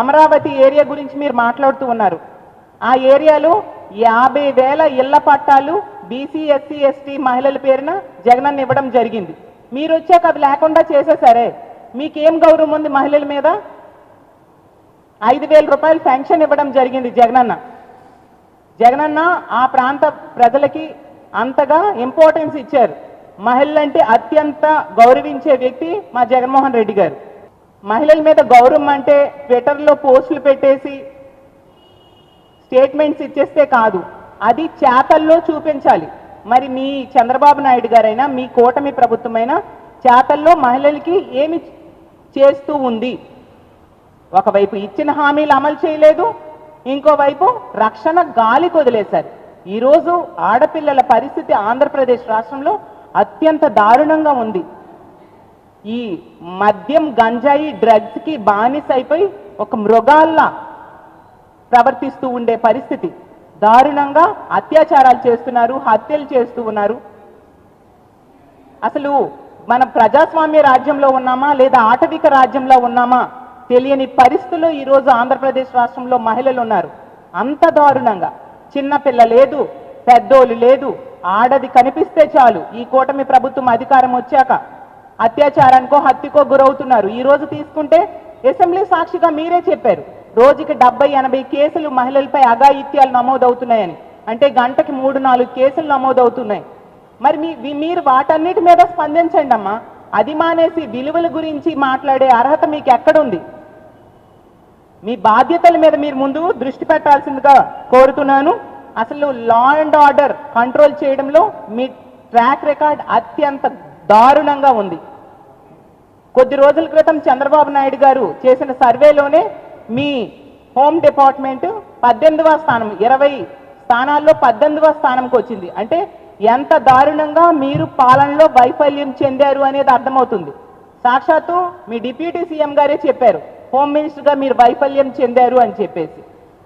Amaravati area గురించి మీరు మాట్లాడుతూ ఉన్నారు. ఆ ఏరియాలో యాభై వేల ఇళ్ళ పట్టాలు బీసీ ఎస్సీ ఎస్టీ మహిళల పేరున జగనన్న ఇవ్వడం జరిగింది. మీరు వచ్చాక అది లేకుండా చేసేసరే. మీకేం గౌరవం ఉంది మహిళల మీద? ఐదు వేల రూపాయలు పెన్షన్ ఇవ్వడం జరిగింది జగనన్న. జగనన్న ఆ ప్రాంత ప్రజలకి అంతగా ఇంపార్టెన్స్ ఇచ్చారు. మహిళలంటే అత్యంత గౌరవించే వ్యక్తి మా జగన్మోహన్ రెడ్డి గారు. మహిళల మీద గౌరవం అంటే ట్విట్టర్లో పోస్టులు పెట్టేసి స్టేట్మెంట్స్ ఇచ్చేస్తే కాదు. అది చేతల్లో చూపించాలి. మరి మీ చంద్రబాబు నాయుడు గారైనా మీ కూటమి ప్రభుత్వమైనా చేతల్లో మహిళలకి ఏమి చేస్తూ ఉంది? ఒకవైపు ఇచ్చిన హామీలు అమలు చేయలేదు ఇంకోవైపు రక్షణ గాలి వదిలేశారు ఈరోజు ఆడపిల్లల పరిస్థితి ఆంధ్రప్రదేశ్ రాష్ట్రంలో అత్యంత దారుణంగా ఉంది. ఈ మద్యం గంజాయి డ్రగ్స్కి బానిస అయిపోయి ఒక మృగాల్లా ప్రవర్తిస్తూ ఉండే పరిస్థితి. దారుణంగా అత్యాచారాలు చేస్తున్నారు హత్యలు చేస్తూ ఉన్నారు. అసలు మన ప్రజాస్వామ్య రాజ్యంలో ఉన్నామా లేదా ఆటవిక రాజ్యంలో ఉన్నామా తెలియని పరిస్థితుల్లో ఈరోజు ఆంధ్రప్రదేశ్ రాష్ట్రంలో మహిళలు ఉన్నారు. అంత దారుణంగా. చిన్నపిల్ల లేదు పెద్దోళ్ళు లేదు ఆడది కనిపిస్తే చాలు. ఈ కూటమి ప్రభుత్వం అధికారం వచ్చాక అత్యాచారానికో హత్యకో గురవుతున్నారు. ఈ రోజు తీసుకుంటే అసెంబ్లీ సాక్షిగా మీరే చెప్పారు. రోజుకి డెబ్బై ఎనభై కేసులు మహిళలపై అఘాయిత్యాలు నమోదవుతున్నాయని. అంటే గంటకి మూడు నాలుగు కేసులు నమోదవుతున్నాయి. మరి మీ మీరు వాటన్నిటి మీద స్పందించండి అమ్మా. అది మానేసి విలువల గురించి మాట్లాడే అర్హత మీకు ఎక్కడుంది మీ బాధ్యతల మీద మీరు ముందు దృష్టి పెట్టాల్సిందిగా కోరుతున్నాను. అసలు లా అండ్ ఆర్డర్ కంట్రోల్ చేయడంలో మీ ట్రాక్ రికార్డ్ అత్యంత దారుణంగా ఉంది. కొద్ది రోజుల క్రితం చంద్రబాబు నాయుడు గారు చేసిన సర్వేలోనే మీ హోమ్ డిపార్ట్మెంట్ పద్దెనిమిదవ స్థానం ఇరవై స్థానాల్లో పద్దెనిమిదవ స్థానంకి వచ్చింది. అంటే ఎంత దారుణంగా మీరు పాలనలో వైఫల్యం చెందారు అనేది అర్థమవుతుంది. సాక్షాత్తు మీ డిప్యూటీ సీఎం గారే చెప్పారు హోమ్ మినిస్టర్గా మీరు వైఫల్యం చెందారు అని చెప్పేసి.